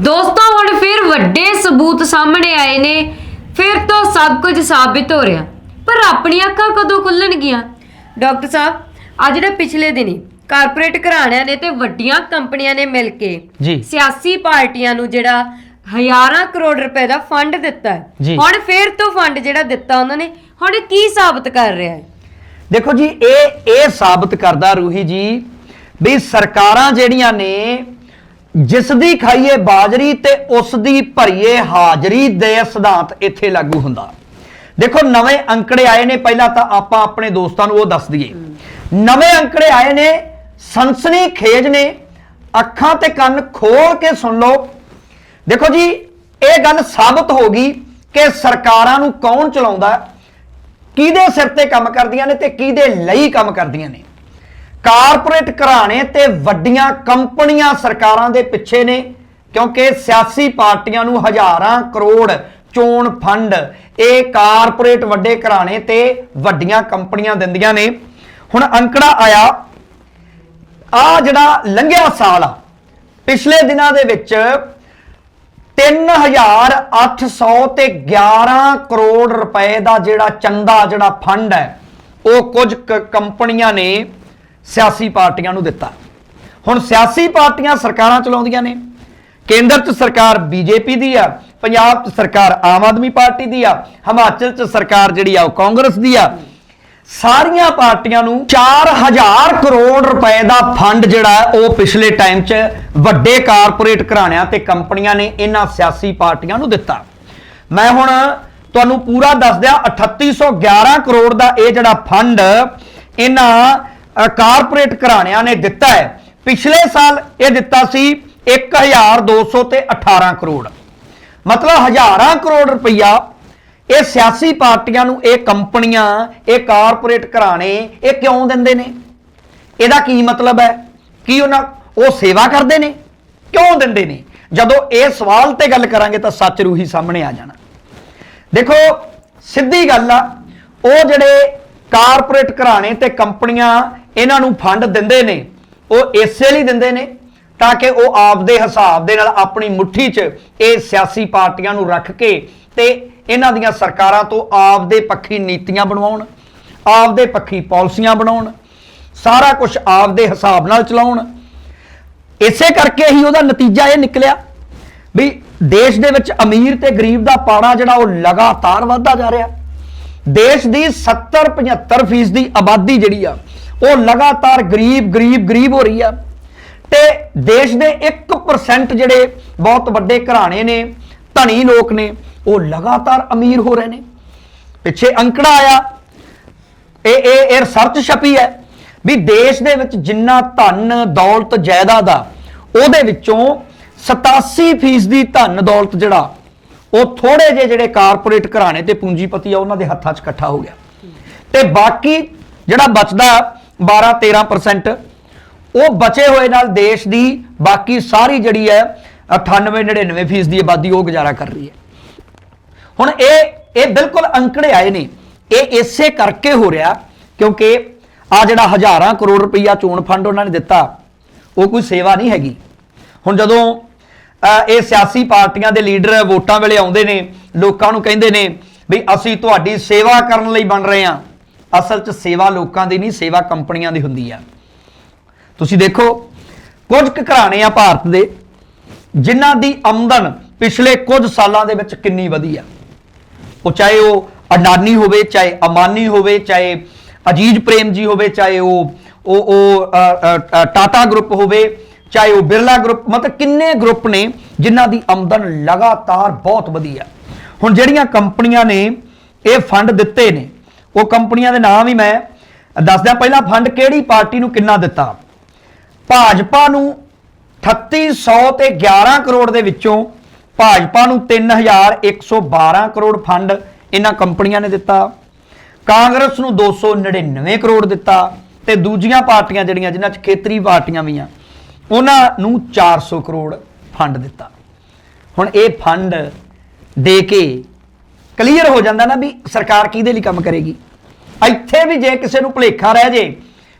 ਦੋਸਤੋ ਹੁਣ ਫਿਰ ਵੱਡੇ ਸਬੂਤ ਸਾਹਮਣੇ ਆਏ ਨੇ ਫਿਰ ਤੋਂ ਸਭ ਕੁਝ ਸਾਬਿਤ ਹੋ ਰਿਹਾ ਪਰ ਆਪਣੀਆਂ ਅੱਖਾਂ ਕਦੋਂ ਖੁੱਲਣਗੀਆਂ ਡਾਕਟਰ ਸਾਹਿਬ ਆ ਜਿਹੜੇ ਪਿਛਲੇ ਦਿਨੀ ਕਾਰਪੋਰੇਟ ਘਰਾਣਿਆਂ ਨੇ ਤੇ ਵੱਡੀਆਂ ਕੰਪਨੀਆਂ ਨੇ ਮਿਲ ਕੇ ਜੀ। ਸਿਆਸੀ ਪਾਰਟੀਆਂ ਨੂੰ ਜਿਹੜਾ ਹਜ਼ਾਰਾਂ ਕਰੋੜ ਰੁਪਏ ਦਾ ਫੰਡ ਦਿੱਤਾ ਹੈ। ਜੀ। ਹੁਣ ਫਿਰ ਤੋਂ ਫੰਡ ਜਿਹੜਾ ਦਿੱਤਾ ਉਹਨਾਂ ਨੇ ਹੁਣ ਕੀ ਸਾਬਤ ਕਰ ਰਿਹਾ ਹੈ ਦੇਖੋ ਜੀ ਇਹ ਇਹ ਸਾਬਤ ਕਰਦਾ ਰੂਹੀ ਜੀ ਵੀ ਸਰਕਾਰਾਂ ਜਿਹੜੀਆਂ ਨੇ ਜਿਸ ਦੀ ਖਾਈਏ ਬਾਜਰੀ ਤੇ ਉਸ ਦੀ ਭਰੀਏ ਹਾਜ਼ਰੀ ਦੇ ਸਿਧਾਂਤ ਇੱਥੇ ਲਾਗੂ ਹੁੰਦਾ। ਦੇਖੋ, ਨਵੇਂ ਅੰਕੜੇ ਆਏ ਨੇ, ਪਹਿਲਾਂ ਤਾਂ ਆਪਾਂ ਆਪਣੇ ਦੋਸਤਾਂ ਨੂੰ ਉਹ ਦੱਸ ਦਈਏ। ਨਵੇਂ ਅੰਕੜੇ ਆਏ ਨੇ ਸੰਸਨੀ ਖੇਜ ਨੇ, ਅੱਖਾਂ ਤੇ ਕੰਨ ਖੋਲ ਕੇ ਸੁਣ ਲਓ। ਦੇਖੋ ਜੀ, ਇਹ ਗੱਲ ਸਾਬਤ ਹੋ ਗਈ ਕਿ ਸਰਕਾਰਾਂ ਨੂੰ ਕੌਣ ਚਲਾਉਂਦਾ, ਕਿਹਦੇ ਸਿਰ ਤੇ ਕੰਮ ਕਰਦੀਆਂ ਨੇ ਤੇ ਕਿਹਦੇ ਲਈ ਕੰਮ ਕਰਦੀਆਂ ਨੇ। ਕਾਰਪੋਰੇਟ ਘਰਾਣੇ ਤੇ ਵੱਡੀਆਂ ਕੰਪਨੀਆਂ ਸਰਕਾਰਾਂ ਦੇ ਪਿੱਛੇ ਨੇ, ਕਿਉਂਕਿ ਸਿਆਸੀ ਪਾਰਟੀਆਂ ਨੂੰ ਹਜ਼ਾਰਾਂ ਕਰੋੜ ਚੋਣ ਫੰਡ ਇਹ ਕਾਰਪੋਰੇਟ ਵੱਡੇ ਘਰਾਣੇ ਤੇ ਵੱਡੀਆਂ ਕੰਪਨੀਆਂ ਦਿੰਦੀਆਂ ਨੇ। ਹੁਣ ਅੰਕੜਾ ਆਇਆ ਆ ਜਿਹੜਾ ਲੰਘਿਆ ਸਾਲ ਆ, ਪਿਛਲੇ ਦਿਨਾਂ ਦੇ ਵਿੱਚ 3800 ਤੇ 11 ਕਰੋੜ ਰੁਪਏ ਦਾ ਜਿਹੜਾ ਚੰਦਾ ਜਿਹੜਾ ਫੰਡ ਹੈ, ਉਹ ਕੁਝ ਕ- ਕੰਪਨੀਆਂ ਨੇ ਸਿਆਸੀ ਪਾਰਟੀਆਂ ਨੂੰ ਦਿੱਤਾ। ਹੁਣ ਸਿਆਸੀ ਪਾਰਟੀਆਂ ਸਰਕਾਰਾਂ ਚਲਾਉਂਦੀਆਂ ਨੇ। ਕੇਂਦਰ 'ਚ ਸਰਕਾਰ ਬੀਜੇਪੀ ਦੀ ਆ, ਪੰਜਾਬ 'ਚ ਸਰਕਾਰ ਆਮ ਆਦਮੀ ਪਾਰਟੀ ਦੀ ਆ, ਹਿਮਾਚਲ 'ਚ ਸਰਕਾਰ ਜਿਹੜੀ ਆ ਉਹ ਕਾਂਗਰਸ ਦੀ ਆ। ਸਾਰੀਆਂ ਪਾਰਟੀਆਂ ਨੂੰ 4000 ਕਰੋੜ ਰੁਪਏ ਦਾ ਫੰਡ ਜਿਹੜਾ ਉਹ ਪਿਛਲੇ ਟਾਈਮ 'ਚ ਵੱਡੇ ਕਾਰਪੋਰੇਟ ਘਰਾਣਿਆਂ ਤੇ ਕੰਪਨੀਆਂ ਨੇ ਇਹਨਾਂ ਸਿਆਸੀ ਪਾਰਟੀਆਂ ਨੂੰ ਦਿੱਤਾ। ਮੈਂ ਹੁਣ ਤੁਹਾਨੂੰ ਪੂਰਾ ਦੱਸ ਦਿਆਂ 3811 ਕਰੋੜ ਦਾ ਇਹ ਜਿਹੜਾ ਫੰਡ, ਇਹਨਾਂ ਕਾਰਪੋਰੇਟ ਘਰਾਣਿਆਂ ਨੇ ਦਿੱਤਾ ਹੈ। ਪਿਛਲੇ ਸਾਲ ਇਹ ਦਿੱਤਾ ਸੀ 1200 ਤੇ 18 ਕਰੋੜ। ਮਤਲਬ ਹਜ਼ਾਰਾਂ ਕਰੋੜ ਰੁਪਈਆ ਇਹ ਸਿਆਸੀ ਪਾਰਟੀਆਂ ਨੂੰ, ਇਹ ਕੰਪਨੀਆਂ, ਇਹ ਕਾਰਪੋਰੇਟ ਘਰਾਣੇ, ਇਹ ਕਿਉਂ ਦਿੰਦੇ ਨੇ? ਇਹਦਾ ਕੀ ਮਤਲਬ ਹੈ? ਕੀ ਉਹਨਾਂ ਉਹ ਸੇਵਾ ਕਰਦੇ ਨੇ? ਕਿਉਂ ਦਿੰਦੇ ਨੇ? ਜਦੋਂ ਇਹ ਸਵਾਲ ਤੇ ਗੱਲ ਕਰਾਂਗੇ ਤਾਂ ਸੱਚ ਰੂਹੀ ਸਾਹਮਣੇ ਆ ਜਾਣਾ। ਦੇਖੋ, ਸਿੱਧੀ ਗੱਲ ਆ, ਉਹ ਜਿਹੜੇ ਕਾਰਪੋਰੇਟ ਘਰਾਣੇ ਤੇ ਕੰਪਨੀਆਂ ਇਹਨਾਂ ਨੂੰ ਫੰਡ ਦਿੰਦੇ ਨੇ, ਉਹ ਇਸੇ ਲਈ ਦਿੰਦੇ ਨੇ ਤਾਂ ਕਿ ਉਹ ਆਪਦੇ ਹਿਸਾਬ ਦੇ ਨਾਲ ਆਪਣੀ ਮੁੱਠੀ 'ਚ ਇਹ ਸਿਆਸੀ ਪਾਰਟੀਆਂ ਨੂੰ ਰੱਖ ਕੇ ਤੇ ਇਹਨਾਂ ਦੀਆਂ ਸਰਕਾਰਾਂ ਤੋਂ ਆਪਦੇ ਪੱਖੀ ਨੀਤੀਆਂ ਬਣਵਾਉਣ, ਆਪਦੇ ਪੱਖੀ ਪਾਲਿਸੀਆਂ ਬਣਾਉਣ, ਸਾਰਾ ਕੁਝ ਆਪਦੇ ਹਿਸਾਬ ਨਾਲ ਚਲਾਉਣ। ਇਸੇ ਕਰਕੇ ਹੀ ਉਹਦਾ ਨਤੀਜਾ ਇਹ ਨਿਕਲਿਆ ਵੀ ਦੇਸ਼ ਦੇ ਵਿੱਚ ਅਮੀਰ ਤੇ ਗਰੀਬ ਦਾ ਪਾੜਾ ਜਿਹੜਾ ਉਹ ਲਗਾਤਾਰ ਵਧਦਾ ਜਾ ਰਿਹਾ। ਦੇਸ਼ ਦੀ 70 75 ਫੀਸਦੀ ਦੀ ਆਬਾਦੀ ਜਿਹੜੀ ਆ ਉਹ ਲਗਾਤਾਰ ਗਰੀਬ ਗਰੀਬ ਗਰੀਬ ਹੋ ਰਹੀ ਆ। ਤੇ ਦੇਸ਼ ਦੇ 1% ਜਿਹੜੇ ਬਹੁਤ ਵੱਡੇ ਘਰਾਣੇ ਨੇ ਧਨੀ ਲੋਕ ਨੇ, ਉਹ ਲਗਾਤਾਰ ਅਮੀਰ ਹੋ ਰਹੇ ਨੇ। ਪਿੱਛੇ ਅੰਕੜਾ ਆਇਆ। ਇਹ ਇਹ ਇਹ ਰਿਸਰਚ ਛਪੀ ਹੈ ਵੀ ਦੇਸ਼ ਦੇ ਵਿੱਚ ਜਿੰਨਾ ਧਨ, ਦੌਲਤ, ਜਾਇਦਾਦ ਆ, ਉਹਦੇ ਵਿੱਚੋਂ 87% ਦੀ ਧਨ, ਦੌਲਤ ਜਿਹੜਾ, ਉਹ ਥੋੜੇ ਜਿਹੇ ਜਿਹੜੇ ਕਾਰਪੋਰੇਟ ਘਰਾਣੇ ਤੇ ਪੂੰਜੀਪਤੀ ਆ, ਉਹਨਾਂ ਦੇ ਹੱਥਾਂ 'ਚ ਇਕੱਠਾ ਹੋ ਗਿਆ। ਤੇ ਬਾਕੀ ਜਿਹੜਾ ਬਚਦਾ 12 13% ਉਹ ਬਚੇ ਹੋਏ ਨਾਲ ਦੇਸ਼ ਦੀ ਬਾਕੀ ਸਾਰੀ ਜਿਹੜੀ ਹੈ 98 99% ਦੀ ਆਬਾਦੀ ਉਹ ਗੁਜ਼ਾਰਾ ਕਰ ਰਹੀ ਹੈ। ਹੁਣ ਇਹ ਇਹ ਬਿਲਕੁਲ ਅੰਕੜੇ ਆਏ ਨੇ। ਇਹ ਇਸੇ ਕਰਕੇ ਹੋ ਰਿਹਾ ਕਿਉਂਕਿ ਆ ਜਿਹੜਾ ਹਜ਼ਾਰਾਂ ਕਰੋੜ ਰੁਪਈਆ ਚੋਣ ਫੰਡ ਉਹਨਾਂ ਨੇ ਦਿੱਤਾ, ਉਹ ਕੋਈ ਸੇਵਾ ਨਹੀਂ ਹੈਗੀ। ਹੁਣ ਜਦੋਂ ਇਹ ਸਿਆਸੀ ਪਾਰਟੀਆਂ ਦੇ ਲੀਡਰ ਵੋਟਾਂ ਵੇਲੇ ਆਉਂਦੇ ਨੇ, ਲੋਕਾਂ ਨੂੰ ਕਹਿੰਦੇ ਨੇ ਵੀ ਅਸੀਂ ਤੁਹਾਡੀ ਸੇਵਾ ਕਰਨ ਲਈ ਬਣ ਰਹੇ ਹਾਂ। ਅਸਲ 'ਚ ਸੇਵਾ ਲੋਕਾਂ ਦੀ ਨਹੀਂ, ਸੇਵਾ ਕੰਪਨੀਆਂ ਦੀ ਹੁੰਦੀ ਆ। ਤੁਸੀਂ ਦੇਖੋ, ਕੁਝ ਕੁ ਘਰਾਣੇ ਆ ਭਾਰਤ ਦੇ, ਜਿਨ੍ਹਾਂ ਦੀ ਆਮਦਨ ਪਿਛਲੇ ਕੁਝ ਸਾਲਾਂ ਦੇ ਵਿੱਚ ਕਿੰਨੀ ਵਧੀ ਆ। ਉਹ ਚਾਹੇ ਉਹ ਅਡਾਨੀ ਹੋਵੇ, ਚਾਹੇ ਅਮਾਨੀ ਹੋਵੇ, ਚਾਹੇ ਅਜੀਜ ਪ੍ਰੇਮ ਜੀ ਹੋਵੇ, ਚਾਹੇ ਉਹ ਉਹ ਉਹ ਟਾਟਾ ਗਰੁੱਪ ਹੋਵੇ, ਚਾਹੇ ਉਹ ਬਿਰਲਾ ਗਰੁੱਪ, ਮਤਲਬ ਕਿੰਨੇ ਗਰੁੱਪ ਨੇ ਜਿਨ੍ਹਾਂ ਦੀ ਆਮਦਨ ਲਗਾਤਾਰ ਬਹੁਤ ਵਧੀ ਆ। ਹੁਣ ਜਿਹੜੀਆਂ ਕੰਪਨੀਆਂ ਨੇ, ਇਹ ਫੰਡ ਦਿੱਤੇ ਨੇ ਉਹ ਕੰਪਨੀਆਂ ਦੇ ਨਾਮ ਹੀ ਮੈਂ ਦੱਸਦਿਆਂ ਪਹਿਲਾਂ ਫੰਡ ਕਿਹੜੀ ਪਾਰਟੀ ਨੂੰ ਕਿੰਨਾ ਦਿੱਤਾ? ਭਾਜਪਾ ਨੂੰ 3800 ਤੇ 11 ਕਰੋੜ ਦੇ ਵਿੱਚੋਂ ਭਾਜਪਾ ਨੂੰ 3112 ਕਰੋੜ ਫੰਡ ਇਹਨਾਂ ਕੰਪਨੀਆਂ ਨੇ ਦਿੱਤਾ। ਕਾਂਗਰਸ ਨੂੰ 299 ਕਰੋੜ ਦਿੱਤਾ ਤੇ ਦੂਜੀਆਂ ਪਾਰਟੀਆਂ ਜਿਹੜੀਆਂ ਜਿਨ੍ਹਾਂ 'ਚ ਖੇਤਰੀ ਪਾਰਟੀਆਂ ਵੀ ਆ, ਉਹਨਾਂ ਨੂੰ 400 ਕਰੋੜ ਫੰਡ ਦਿੱਤਾ। ਹੁਣ ਇਹ ਫੰਡ ਦੇ ਕੇ ਕਲੀਅਰ ਹੋ ਜਾਂਦਾ ਨਾ ਵੀ ਸਰਕਾਰ ਕਿਹਦੇ ਲਈ ਕੰਮ ਕਰੇਗੀ। ਇੱਥੇ ਵੀ ਜੇ ਕਿਸੇ ਨੂੰ ਭੁਲੇਖਾ ਰਹਿ ਜੇ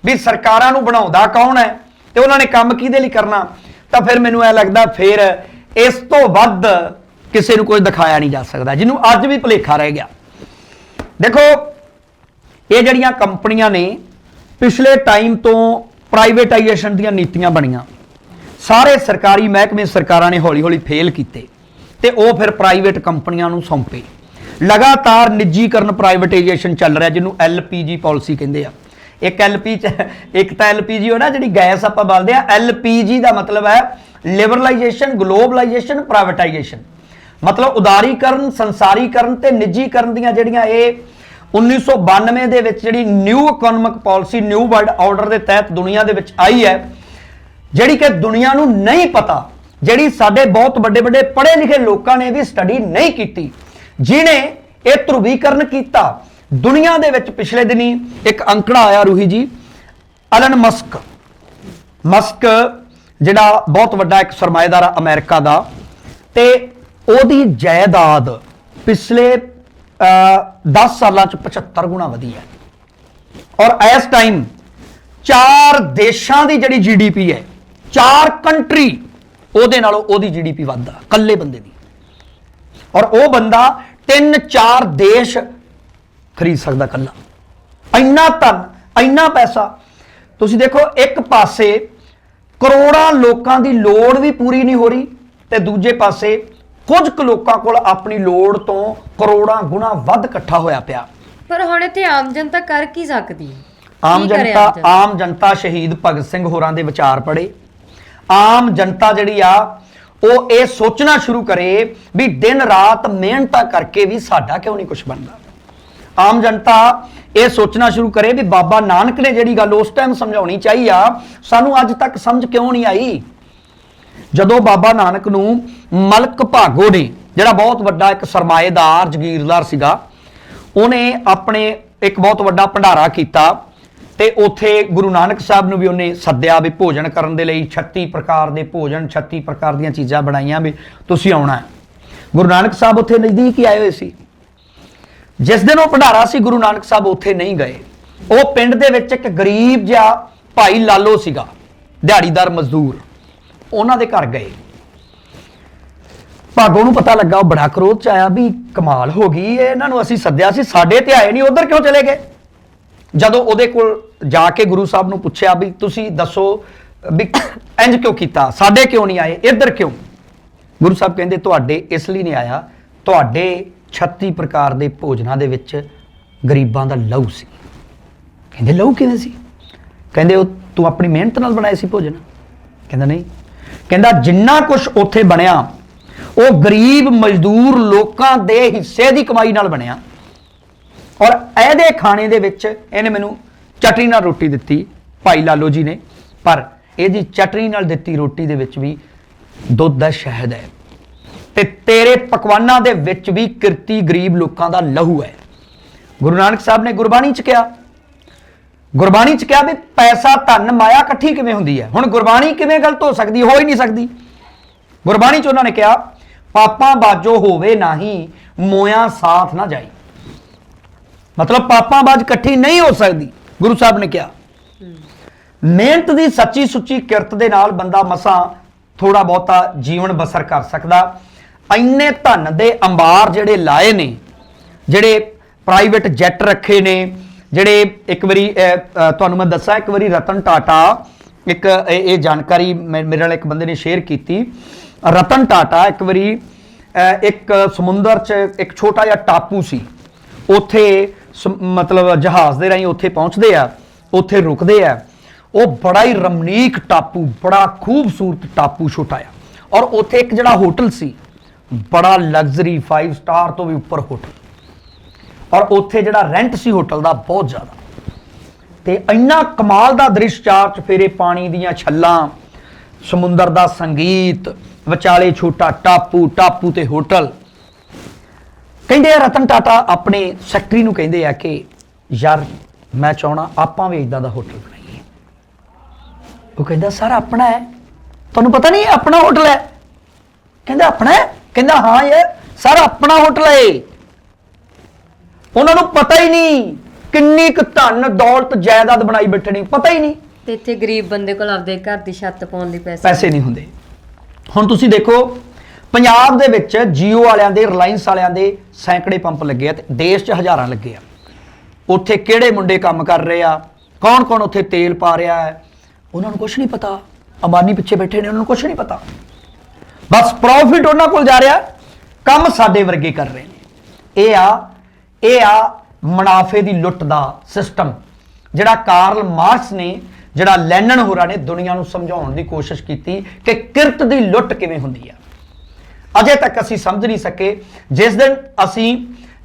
ਵੀ ਸਰਕਾਰਾਂ ਨੂੰ ਬਣਾਉਂਦਾ ਕੌਣ ਹੈ ਤੇ ਉਹਨਾਂ ਨੇ ਕੰਮ ਕਿਹਦੇ ਲਈ ਕਰਨਾ, ਤਾਂ ਫਿਰ ਮੈਨੂੰ ਐ ਲੱਗਦਾ ਫਿਰ ਇਸ ਤੋਂ ਵੱਧ ਕਿਸੇ ਨੂੰ ਕੋਈ ਦਿਖਾਇਆ ਨਹੀਂ ਜਾ ਸਕਦਾ, ਜਿਹਨੂੰ ਅੱਜ ਵੀ ਭੁਲੇਖਾ ਰਹਿ ਗਿਆ। ਦੇਖੋ, ਇਹ ਜਿਹੜੀਆਂ ਕੰਪਨੀਆਂ ਨੇ, ਪਿਛਲੇ ਟਾਈਮ ਤੋਂ ਪ੍ਰਾਈਵੇਟਾਈਜੇਸ਼ਨ ਦੀਆਂ ਨੀਤੀਆਂ ਬਣੀਆਂ। ਸਾਰੇ ਸਰਕਾਰੀ ਮਹਿਕਮੇ ਸਰਕਾਰਾਂ ਨੇ ਹੌਲੀ-ਹੌਲੀ ਫੇਲ ਕੀਤੇ ਤੇ ਉਹ ਫਿਰ ਪ੍ਰਾਈਵੇਟ ਕੰਪਨੀਆਂ ਨੂੰ ਸੌਂਪੇ। ਲਗਾਤਾਰ ਨਿੱਜੀਕਰਨ ਪ੍ਰਾਈਵੇਟਾਈਜੇਸ਼ਨ ਚੱਲ ਰਿਹਾ, ਜਿਹਨੂੰ ਐਲਪੀਜੀ ਪਾਲਿਸੀ ਕਹਿੰਦੇ ਆ। ਇੱਕ ਐਲਪੀ ਚ, ਇੱਕ ਤਾਂ ਐਲਪੀਜੀ ਹੋ ਨਾ ਜਿਹੜੀ ਗੈਸ ਆਪਾਂ ਬਲਦੇ ਆ ਐਲਪੀਜੀ ਦਾ ਮਤਲਬ ਹੈ ਲਿਬਰਲਾਈਜੇਸ਼ਨ ਗਲੋਬਲਾਈਜੇਸ਼ਨ ਪ੍ਰਾਈਵੇਟਾਈਜੇਸ਼ਨ ਮਤਲਬ ਉਦਾਰੀਕਰਨ, ਸੰਸਾਰੀਕਰਨ ਤੇ ਨਿੱਜੀਕਰਨ ਦੀਆਂ ਜਿਹੜੀਆਂ ਇਹ 1992 ਦੇ ਵਿੱਚ ਜਿਹੜੀ new economic policy new world order ਦੇ ਤਹਿਤ ਦੁਨੀਆ ਦੇ ਵਿੱਚ ਆਈ ਹੈ, ਜਿਹੜੀ ਕਿ ਦੁਨੀਆ ਨੂੰ ਨਹੀਂ ਪਤਾ, ਜਿਹੜੀ ਸਾਡੇ ਬਹੁਤ ਵੱਡੇ ਵੱਡੇ ਪੜ੍ਹੇ ਲਿਖੇ ਲੋਕਾਂ ਨੇ ਵੀ ਸਟੱਡੀ ਨਹੀਂ ਕੀਤੀ। ਜਿਨੇ ਇਹ ਧਰੁਵੀਕਰਨ ਕੀਤਾ ਦੁਨੀਆ ਦੇ ਵਿੱਚ ਪਿਛਲੇ ਦਿਨੀ ਇੱਕ ਅੰਕੜਾ ਆਇਆ ਰੂਹੀ ਜੀ ਅਲਨ ਮਸਕ ਮਸਕ ਜਿਹੜਾ ਬਹੁਤ ਵੱਡਾ ਇੱਕ ਸਰਮਾਏਦਾਰ ਆ ਅਮਰੀਕਾ ਦਾ ਤੇ ਉਹਦੀ ਜਾਇਦਾਦ ਪਿਛਲੇ ਅਹ, 10 ਸਾਲਾਂ ਚ 75 ਗੁਣਾ ਵਧੀ ਹੈ। ਔਰ ਇਸ ਟਾਈਮ ਚਾਰ ਦੇਸ਼ਾਂ ਦੀ ਜਿਹੜੀ ਜੀਡੀਪੀ ਹੈ ਚਾਰ ਕੰਟਰੀ ਉਹਦੇ ਨਾਲੋਂ ਉਹਦੀ ਜੀਡੀਪੀ ਵੱਧ ਆ ਇਕੱਲੇ ਬੰਦੇ ਦੀ। ਔਰ ਉਹ ਬੰਦਾ ਤਿੰਨ ਚਾਰ ਦੇਸ਼ ਖਰੀਦ ਸਕਦਾ ਇਕੱਲਾ ਇੰਨਾ ਧਨ ਇੰਨਾ ਪੈਸਾ। ਤੁਸੀਂ ਦੇਖੋ ਇੱਕ ਪਾਸੇ ਕਰੋੜਾਂ ਲੋਕਾਂ ਦੀ ਲੋੜ ਵੀ ਪੂਰੀ ਨਹੀਂ ਹੋ ਰਹੀ ਤੇ ਦੂਜੇ ਪਾਸੇ ਕੁਝ ਕੁ ਲੋਕਾਂ ਕੋਲ ਆਪਣੀ ਲੋੜ ਤੋਂ ਕਰੋੜਾਂ ਗੁਣਾ ਵੱਧ ਇਕੱਠਾ ਹੋਇਆ ਪਿਆ। ਪਰ ਹੁਣ ਇੱਥੇ ਆਮ ਜਨਤਾ ਕਰ ਕੀ ਸਕਦੀ ਹੈ? ਆਮ ਜਨਤਾ? ਆਮ ਜਨਤਾ ਸ਼ਹੀਦ ਭਗਤ ਸਿੰਘ ਹੋਰਾਂ ਦੇ ਵਿਚਾਰ ਪੜੇ ਆਮ ਜਨਤਾ ਜਿਹੜੀ ਆ ਉਹ ਇਹ ਸੋਚਣਾ ਸ਼ੁਰੂ ਕਰੇ ਵੀ ਦਿਨ ਰਾਤ ਮਿਹਨਤਾਂ ਕਰਕੇ ਵੀ ਸਾਡਾ ਕਿਉਂ ਨਹੀਂ ਕੁਝ ਬਣਦਾ? ਆਮ ਜਨਤਾ ਇਹ ਸੋਚਣਾ ਸ਼ੁਰੂ ਕਰੇ ਵੀ ਬਾਬਾ ਨਾਨਕ ਨੇ ਜਿਹੜੀ ਗੱਲ ਉਸ ਟਾਈਮ ਸਮਝਾਉਣੀ ਚਾਹੀ ਆ, ਸਾਨੂੰ ਅੱਜ ਤੱਕ ਸਮਝ ਕਿਉਂ ਨਹੀਂ ਆਈ? ਜਦੋਂ ਬਾਬਾ ਨਾਨਕ ਨੂੰ ਮਲਕ ਭਾਗੋ ਨੇ, ਜਿਹੜਾ ਬਹੁਤ ਵੱਡਾ ਇੱਕ ਸਰਮਾਏਦਾਰ ਜ਼ਗੀਰਦਾਰ ਸੀਗਾ, ਉਹਨੇ ਆਪਣੇ ਇੱਕ ਬਹੁਤ ਵੱਡਾ ਭੰਡਾਰਾ ਕੀਤਾ। ਤੇ ਉੱਥੇ ਗੁਰੂ ਨਾਨਕ ਸਾਹਿਬ ਨੂੰ ਵੀ ਉਹਨੇ ਸੱਦਿਆ ਵੀ ਭੋਜਨ ਕਰਨ ਦੇ ਲਈ 36 ਪ੍ਰਕਾਰ ਦੇ ਭੋਜਨ 36 ਪ੍ਰਕਾਰ ਦੀਆਂ ਚੀਜ਼ਾਂ ਬਣਾਈਆਂ ਵੀ ਤੁਸੀਂ ਆਉਣਾ ਗੁਰੂ ਨਾਨਕ ਸਾਹਿਬ ਉੱਥੇ ਨਜ਼ਦੀਕ ਹੀ ਆਏ ਹੋਏ ਸੀ। ਜਿਸ ਦਿਨ ਉਹ ਭੰਡਾਰਾ ਸੀ, ਗੁਰੂ ਨਾਨਕ ਸਾਹਿਬ ਉੱਥੇ ਨਹੀਂ ਗਏ। ਉਹ ਪਿੰਡ ਦੇ ਵਿੱਚ ਇੱਕ ਗਰੀਬ ਜਿਹਾ ਭਾਈ ਲਾਲੋ ਸੀਗਾ, ਦਿਹਾੜੀਦਾਰ ਮਜ਼ਦੂਰ। ਉਹਨਾਂ ਦੇ ਘਰ ਗਏ। ਭਾਗੋ ਨੂੰ ਪਤਾ ਲੱਗਾ ਉਹ ਬੜਾ ਕਰੋਧ ਚ ਆਇਆ ਵੀ ਕਮਾਲ ਹੋ ਗਈ ਇਹ ਇਹਨਾਂ ਨੂੰ ਅਸੀਂ ਸੱਦਿਆ ਸੀ, ਸਾਡੇ ਤੇ ਆਏ ਨਹੀਂ, ਉਧਰ ਕਿਉਂ ਚਲੇ ਗਏ? ਜਦੋਂ ਉਹਦੇ ਕੋਲ ਜਾ ਕੇ ਗੁਰੂ ਸਾਹਿਬ ਨੂੰ ਪੁੱਛਿਆ ਵੀ ਤੁਸੀਂ ਦੱਸੋ ਵੀ ਇੰਜ ਕਿਉਂ ਕੀਤਾ? ਸਾਡੇ ਕਿਉਂ ਨਹੀਂ ਆਏ? ਇੱਧਰ ਕਿਉਂ? ਗੁਰੂ ਸਾਹਿਬ ਕਹਿੰਦੇ, ਤੁਹਾਡੇ ਇਸ ਲਈ ਨਹੀਂ ਆਇਆ। ਤੁਹਾਡੇ 36 ਪ੍ਰਕਾਰ ਦੇ ਭੋਜਨਾਂ ਦੇ ਵਿੱਚ ਗਰੀਬਾਂ ਦਾ ਲਹੂ ਸੀ। ਕਹਿੰਦੇ, ਲਹੂ ਕਿਵੇਂ ਸੀ? ਕਹਿੰਦੇ, ਉਹ ਤੂੰ ਆਪਣੀ ਮਿਹਨਤ ਨਾਲ ਬਣਾਏ ਸੀ ਭੋਜਨ। ਕਹਿੰਦਾ, ਨਹੀਂ। ਕਹਿੰਦਾ, ਜਿੰਨਾ ਕੁਝ ਉੱਥੇ ਬਣਿਆ, ਉਹ ਗਰੀਬ ਮਜ਼ਦੂਰ ਲੋਕਾਂ ਦੇ ਹਿੱਸੇ ਦੀ ਕਮਾਈ ਨਾਲ ਬਣਿਆ। ਔਰ ਇਹਦੇ ਖਾਣੇ ਦੇ ਵਿੱਚ ਇਹਨੇ ਮੈਨੂੰ ਚਟਨੀ ਨਾਲ ਰੋਟੀ ਦਿੱਤੀ, ਭਾਈ ਲਾਲੋ ਜੀ ਨੇ। ਪਰ ਇਹਦੀ ਚਟਨੀ ਨਾਲ ਦਿੱਤੀ ਰੋਟੀ ਦੇ ਵਿੱਚ ਵੀ ਦੁੱਧ ਦਾ ਸ਼ਹਿਦ ਹੈ। ਤੇ ਤੇਰੇ ਪਕਵਾਨਾਂ ਦੇ ਵਿੱਚ ਵੀ ਕਿਰਤੀ ਗਰੀਬ ਲੋਕਾਂ ਦਾ ਲਹੂ ਹੈ। ਗੁਰੂ ਨਾਨਕ ਸਾਹਿਬ ਨੇ ਗੁਰਬਾਣੀ ਚ ਕਿਹਾ, ਗੁਰਬਾਣੀ ਚ ਕਿਹਾ ਵੀ ਪੈਸਾ, ਧਨ, ਮਾਇਆ ਇਕੱਠੀ ਕਿਵੇਂ ਹੁੰਦੀ ਹੈ? ਹੁਣ ਗੁਰਬਾਣੀ ਕਿਵੇਂ ਗਲਤ ਹੋ ਸਕਦੀ, ਹੋ ਹੀ ਨਹੀਂ ਸਕਦੀ। ਗੁਰਬਾਣੀ ਚ ਉਹਨਾਂ ਨੇ ਕਿਹਾ, ਪਾਪਾਂ ਬਾਜੋ ਹੋਵੇ ਨਹੀਂ, ਮੋਇਆ ਸਾਥ ਨਾ ਜਾਈ। ਮਤਲਬ ਪਾਪਾਂ ਬਾਜ ਇਕੱਠੀ ਨਹੀਂ ਹੋ ਸਕਦੀ, ਗੁਰੂ ਸਾਹਿਬ ਨੇ ਕਿਹਾ। ਮਿਹਨਤ ਦੀ ਸੱਚੀ ਸੁੱਚੀ ਕਿਰਤ ਦੇ ਨਾਲ ਬੰਦਾ ਮਸਾਂ ਥੋੜਾ ਬਹੁਤਾ ਜੀਵਨ ਬਸਰ ਕਰ ਸਕਦਾ। ਇੰਨੇ ਧਨ ਦੇ ਅੰਬਾਰ ਜਿਹੜੇ ਲਾਏ ਨੇ, ਜਿਹੜੇ ਪ੍ਰਾਈਵੇਟ ਜੈਟ ਰੱਖੇ ਨੇ, ਜਿਹੜੇ ਇੱਕ ਵਾਰੀ ਤੁਹਾਨੂੰ ਮੈਂ ਦੱਸਾਂ, ਇੱਕ ਵਾਰੀ ਰਤਨ ਟਾਟਾ, ਇੱਕ ਇਹ ਜਾਣਕਾਰੀ ਮੇ- ਮੇਰੇ ਨਾਲ ਇੱਕ ਬੰਦੇ ਨੇ ਸ਼ੇਅਰ ਕੀਤੀ। ਰਤਨ ਟਾਟਾ ਇੱਕ ਵਾਰੀ ਇੱਕ ਸਮੁੰਦਰ 'ਚ ਇੱਕ ਛੋਟਾ ਜਿਹਾ ਟਾਪੂ ਸੀ। ਉੱਥੇ ਮਤਲਬ ਜਹਾਜ਼ ਦੇ ਰਾਹੀਂ ਉੱਥੇ ਪਹੁੰਚਦੇ ਆ, ਉੱਥੇ ਰੁਕਦੇ ਆ। ਉਹ ਬੜਾ ਹੀ ਰਮਣੀਕ ਟਾਪੂ, ਬੜਾ ਖੂਬਸੂਰਤ ਟਾਪੂ ਛੋਟਾ ਆ। ਔਰ ਉੱਥੇ ਇੱਕ ਜਿਹੜਾ ਹੋਟਲ ਸੀ, ਬੜਾ ਲਗਜ਼ਰੀ 5 ਸਟਾਰ ਤੋਂ ਵੀ ਉੱਪਰ ਹੋਟਲ। ਔਰ ਉੱਥੇ ਜਿਹੜਾ ਰੈਂਟ ਸੀ ਹੋਟਲ ਦਾ ਬਹੁਤ ਜ਼ਿਆਦਾ। ਤੇ ਇੰਨਾ ਕਮਾਲ ਦਾ ਦ੍ਰਿਸ਼ ਚਾਰ ਚਫੇਰੇ ਪਾਣੀ ਦੀਆਂ ਛੱਲਾਂ, ਸਮੁੰਦਰ ਦਾ ਸੰਗੀਤ, ਵਿਚਾਲੇ ਛੋਟਾ ਟਾਪੂ ਟਾਪੂ ਤੇ ਹੋਟਲ। ਕਹਿੰਦੇ ਆ ਰਤਨ ਟਾਟਾ ਆਪਣੇ ਸੈਕਟਰੀ ਨੂੰ ਕਹਿੰਦੇ ਆ ਕਿ ਯਾਰ ਮੈਂ ਚਾਹਣਾ ਆਪਾਂ ਵੀ ਇਦਾਂ ਦਾ ਹੋਟਲ ਬਣਾਈਏ। ਉਹ ਕਹਿੰਦਾ ਸਰ ਆਪਣਾ ਹੈ। ਤੁਹਾਨੂੰ ਪਤਾ ਨਹੀਂ ਆਪਣਾ ਹੋਟਲ ਹੈ। ਕਹਿੰਦਾ ਆਪਣਾ ਹੈ? ਕਹਿੰਦਾ ਹਾਂ ਯਾਰ ਸਰ ਆਪਣਾ ਹੋਟਲ ਹੈ। ਉਹਨਾਂ ਨੂੰ ਪਤਾ ਹੀ ਨਹੀਂ ਕਿੰਨੀ ਕੁ ਧਨ ਦੌਲਤ ਜਾਇਦਾਦ ਬਣਾਈ ਬੈਠੇ ਨੇ ਪਤਾ ਹੀ ਨਹੀਂ। ਤੇ ਇੱਥੇ ਗਰੀਬ ਬੰਦੇ ਕੋਲ ਆਪਦੇ ਘਰ ਦੀ ਛੱਤ ਪਾਉਣ ਲਈ ਪੈਸੇ ਪੈਸੇ ਨਹੀਂ ਹੁੰਦੇ। ਹੁਣ ਤੁਸੀਂ ਦੇਖੋ ਪੰਜਾਬ ਦੇ ਵਿੱਚ ਜੀਓ ਵਾਲਿਆਂ ਦੇ, ਰਿਲਾਇੰਸ ਵਾਲਿਆਂ ਦੇ ਸੈਂਕੜੇ ਪੰਪ ਲੱਗੇ ਆ ਤੇ ਦੇਸ਼ 'ਚ ਹਜ਼ਾਰਾਂ ਲੱਗੇ ਆ। ਉੱਥੇ ਕਿਹੜੇ ਮੁੰਡੇ ਕੰਮ ਕਰ ਰਹੇ ਆ? ਕੌਣ ਕੌਣ ਉੱਥੇ ਤੇਲ ਪਾ ਰਿਹਾ ਹੈ? ਉਹਨਾਂ ਨੂੰ ਕੁਝ ਨਹੀਂ ਪਤਾ। ਅੰਬਾਨੀ ਪਿੱਛੇ ਬੈਠੇ ਨੇ, ਉਹਨਾਂ ਨੂੰ ਕੁਝ ਨਹੀਂ ਪਤਾ। ਬਸ ਪ੍ਰੋਫਿਟ ਉਹਨਾਂ ਕੋਲ ਜਾ ਰਿਹਾ। ਕੰਮ ਸਾਡੇ ਵਰਗੇ ਕਰ ਰਹੇ ਨੇ। ਇਹ ਆ ਇਹ ਆ ਮੁਨਾਫੇ ਦੀ ਲੁੱਟ ਦਾ ਸਿਸਟਮ ਜਿਹੜਾ ਕਾਰਲ ਮਾਰਕਸ ਨੇ, ਜਿਹੜਾ ਲੈਨਨ ਹੋਰਾਂ ਨੇ ਦੁਨੀਆ ਨੂੰ ਸਮਝਾਉਣ ਦੀ ਕੋਸ਼ਿਸ਼ ਕੀਤੀ ਕਿ ਕਿਰਤ ਦੀ ਲੁੱਟ ਕਿਵੇਂ ਹੁੰਦੀ ਆ। ਅਜੇ ਤੱਕ ਅਸੀਂ ਸਮਝ ਨਹੀਂ ਸਕੇ। ਜਿਸ ਦਿਨ ਅਸੀਂ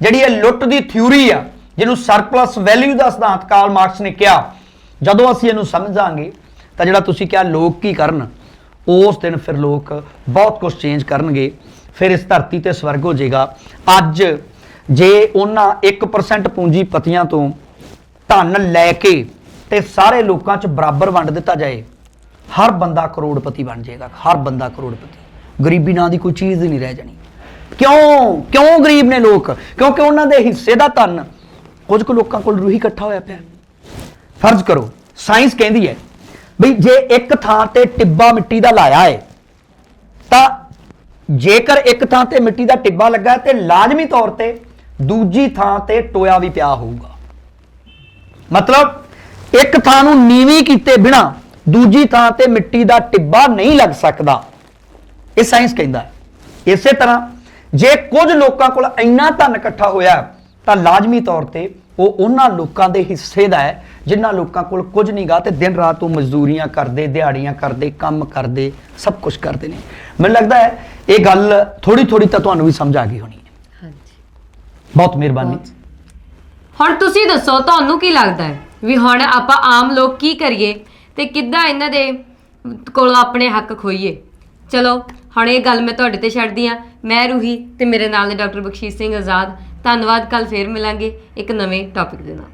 ਜਿਹੜੀ ਇਹ ਲੁੱਟ ਦੀ ਥਿਊਰੀ ਆ, ਜਿਹਨੂੰ ਸਰਪਲਸ ਵੈਲਿਊ ਦਾ ਸਿਧਾਂਤ ਕਾਰਲ ਮਾਰਕਸ ਨੇ ਕਿਹਾ, ਜਦੋਂ ਅਸੀਂ ਇਹਨੂੰ ਸਮਝਾਂਗੇ, ਤਾਂ ਜਿਹੜਾ ਤੁਸੀਂ ਕਿਹਾ ਲੋਕ ਕੀ ਕਰਨ, ਉਸ ਦਿਨ ਫਿਰ ਲੋਕ ਬਹੁਤ ਕੁਝ ਚੇਂਜ ਕਰਨਗੇ, ਫਿਰ ਇਸ ਧਰਤੀ ਤੇ ਸਵਰਗ ਹੋ ਜਾਏਗਾ। ਅੱਜ ਜੇ ਉਹਨਾਂ 1% ਪੂੰਜੀਪਤੀਆਂ ਤੋਂ ਧਨ ਲੈ ਕੇ ਤੇ ਸਾਰੇ ਲੋਕਾਂ 'ਚ ਬਰਾਬਰ ਵੰਡ ਦਿੱਤਾ ਜਾਏ, ਹਰ ਬੰਦਾ ਕਰੋੜਪਤੀ ਬਣ ਜਾਏਗਾ, ਹਰ ਬੰਦਾ ਕਰੋੜਪਤੀ। ਗਰੀਬੀ ਨਾਂ ਦੀ ਕੋਈ ਚੀਜ਼ ਹੀ ਨਹੀਂ ਰਹਿ ਜਾਣੀ। ਕਿਉਂ? ਕਿਉਂ ਗਰੀਬ ਨੇ ਲੋਕ? ਕਿਉਂਕਿ ਉਹਨਾਂ ਦੇ ਹਿੱਸੇ ਦਾ ਧਨ ਕੁਝ ਕੁ ਲੋਕਾਂ ਕੋਲ ਰੂਹੀ ਇਕੱਠਾ ਹੋਇਆ ਪਿਆ। ਫਰਜ਼ ਕਰੋ, ਸਾਇੰਸ ਕਹਿੰਦੀ ਹੈ ਵੀ ਜੇ ਇੱਕ ਥਾਂ ਤੇ ਟਿੱਬਾ ਮਿੱਟੀ ਦਾ ਲਾਇਆ ਹੈ ਤਾਂ ਜੇਕਰ ਇੱਕ ਥਾਂ ਤੇ ਮਿੱਟੀ ਦਾ ਟਿੱਬਾ ਲੱਗਾ ਹੈ ਤੇ ਲਾਜ਼ਮੀ ਤੌਰ ਤੇ ਦੂਜੀ ਥਾਂ ਤੇ ਟੋਇਆ ਵੀ ਪਿਆ ਹੋਊਗਾ। ਮਤਲਬ ਇੱਕ ਥਾਂ ਨੂੰ ਨੀਵੀਂ ਕੀਤੇ ਬਿਨਾ ਦੂਜੀ ਥਾਂ ਤੇ ਮਿੱਟੀ ਦਾ ਟਿੱਬਾ ਨਹੀਂ ਲੱਗ ਸਕਦਾ। ਇਹ ਸਾਇੰਸ ਕਹਿੰਦਾ ਹੈ। ਇਸੇ ਤਰ੍ਹਾਂ ਜੇ ਕੁਝ ਲੋਕਾਂ ਕੋਲ ਇੰਨਾ ਧਨ ਇਕੱਠਾ ਹੋਇਆ ਤਾਂ ਲਾਜ਼ਮੀ ਤੌਰ ਤੇ ਉਹ ਉਹਨਾਂ ਲੋਕਾਂ ਦੇ ਹਿੱਸੇ ਦਾ ਹੈ ਜਿਨ੍ਹਾਂ ਲੋਕਾਂ ਕੋਲ ਕੁਝ ਨਹੀਂਗਾ ਤੇ ਦਿਨ ਰਾਤ ਉਹ ਮਜ਼ਦੂਰੀਆਂ ਕਰਦੇ ਦਿਹਾੜੀਆਂ ਕਰਦੇ ਕੰਮ ਕਰਦੇ ਸਭ ਕੁਝ ਕਰਦੇ ਨੇ। ਮੈਨੂੰ ਲੱਗਦਾ ਹੈ ਇਹ ਗੱਲ ਥੋੜੀ ਥੋੜੀ ਤਾਂ ਤੁਹਾਨੂੰ ਵੀ ਸਮਝ ਆ ਗਈ ਹੋਣੀ ਹੈ। ਹਾਂਜੀ। ਬਹੁਤ ਮਿਹਰਬਾਨੀ। ਹੁਣ ਤੁਸੀਂ ਦੱਸੋ ਤੁਹਾਨੂੰ ਕੀ ਲੱਗਦਾ ਹੈ ਵੀ ਹੁਣ ਆਪਾਂ ਆਮ ਲੋਕ ਕੀ ਕਰੀਏ ਤੇ ਕਿੱਦਾਂ ਇਹਨਾਂ ਦੇ ਕੋਲੋਂ ਆਪਣੇ ਹੱਕ ਖੋਈਏ ਚਲੋ। ਹੁਣ ਇਹ ਗੱਲ ਮੈਂ ਤੁਹਾਡੇ ਤੇ ਛੱਡਦੀ ਆ ਮੈਂ ਰੂਹੀ ਤੇ ਮੇਰੇ ਨਾਲ ਨੇ ਡਾਕਟਰ ਬਖਸ਼ੀਸ਼ ਸਿੰਘ ਆਜ਼ਾਦ। ਧੰਨਵਾਦ ਕੱਲ ਫੇਰ ਮਿਲਾਂਗੇ ਇੱਕ ਨਵੇਂ ਟੌਪਿਕ ਦੇ ਨਾਲ।